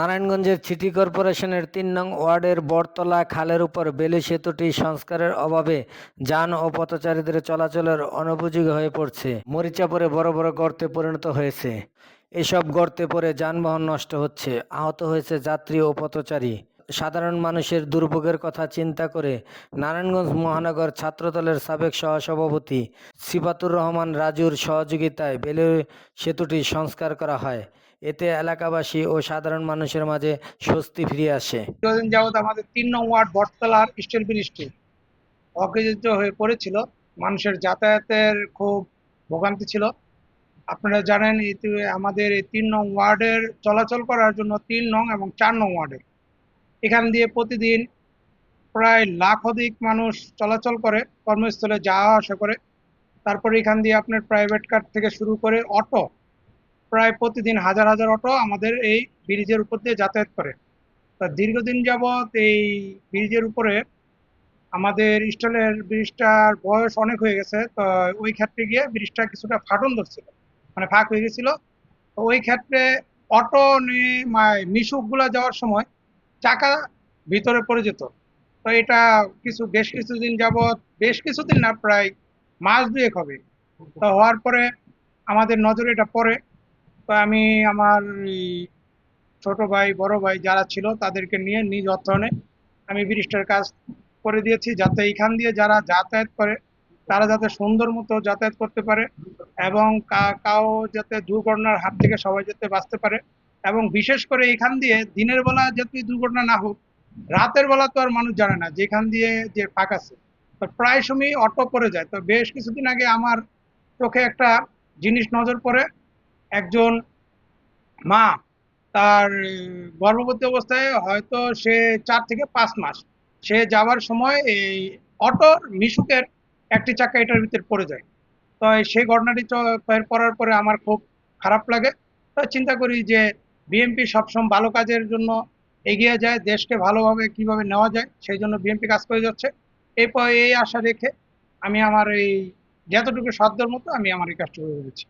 নারায়ণগঞ্জের সিটি কর্পোরেশনের তিন নং ওয়ার্ডের বটতলা খালের উপর বেলি সেতুটি সংস্কারের অভাবে যান ও পথচারীদের চলাচলের অনুপযোগী হয়ে পড়ছে। মরিচা পরে বড় বড় গর্তে পরিণত হয়েছে। এসব গর্তে পড়ে যানবাহন নষ্ট হচ্ছে। আহত হয়েছে যাত্রী ও পথচারী। সাধারণ মানুষের দুর্ভোগের কথা চিন্তা করে নারায়ণগঞ্জ মহানগর ছাত্রদলের সাবেক সহসভাপতি সিফাতুর রহমান রাজুর সহযোগিতায় বেলে সেতুটি সংস্কার করা হয়। এতে এলাকাবাসী ও সাধারণ মানুষের মাঝে স্বস্তি ফিরে আসে। যাবৎ আমাদের তিন নং ওয়ার্ড বটতলার স্টিল ব্রিজটি অকেজিত হয়ে পড়েছিল। মানুষের যাতায়াতের খুব ভোগান্তি ছিল। আপনারা জানেন আমাদের এই তিন নং ওয়ার্ডের চলাচল করার জন্য তিন নং এবং চার নং ওয়ার্ডে এখান দিয়ে প্রতিদিন প্রায় লাখ অধিক মানুষ চলাচল করে, কর্মস্থলে যাওয়া আসা করে। তারপরে এখান দিয়ে আপনার প্রাইভেট কার থেকে শুরু করে অটো প্রায় প্রতিদিন হাজার হাজার অটো আমাদের এই ব্রিজের উপর দিয়ে যাতায়াত করে। তা দীর্ঘদিন যাবৎ এই ব্রিজের উপরে আমাদের স্টলের ব্রিজটার বয়স অনেক হয়ে গেছে, তো ওই ক্ষেত্রে গিয়ে ব্রিজটা কিছুটা ফাটন ধরছিল মানে ফাঁক হয়ে গেছিল। তো ওই ক্ষেত্রে অটো নিয়ে মিশুকগুলা যাওয়ার সময় চাকা ভিতরে পড়ে যেত। তো এটা কিছু, বেশ কিছুদিন যাবৎ, বেশ কিছুদিন না, প্রায় মাস দুয়েক হবে। তো হওয়ার পরে আমাদের নজরে এটা পড়ে। তো আমি আমার ছোট ভাই, বড় ভাই যারা ছিল, তাদেরকে নিয়ে নিজ অর্থায়নে আমি ব্রিজটার কাজ করে দিয়েছি, যাতে এখান দিয়ে যারা যাতায়াত করে, তারা যাতে সুন্দর মতো যাতায়াত করতে পারে এবং কাও যাতে দুর্ঘটনার হাত থেকে সবাই যাতে বাঁচতে পারে। এবং বিশেষ করে এখান দিয়ে দিনের বেলা যাতে দুর্ঘটনা না হোক, রাতের বেলা তো আর মানুষ জানে না যেখান দিয়ে যে ফাঁক আছে। তো প্রায় সময় অটো পড়ে যায়। তো বেশ কিছুদিন আগে আমার চোখে একটা জিনিস নজর পড়ে। একজন মা, তার গর্ভবতী অবস্থায় হয়তো সে চার থেকে পাঁচ মাস। সে যাওয়ার সময় এই অটোর মিশুকের একটি চাকা এটার ভিতরে পড়ে যায়। তো সেই ঘটনাটি পড়ার পরে আমার খুব খারাপ লাগে। তো চিন্তা করি যে বিএনপি সবসময় ভালো কাজের জন্য এগিয়ে যায়, দেশকে ভালোভাবে কীভাবে নেওয়া যায়, সেই জন্য বিএনপি কাজ করে যাচ্ছে। এরপর এই আশা রেখে আমি আমার এই, যতটুকু সাধ্যের মতো আমি আমার এই কাজটা করে দিচ্ছি।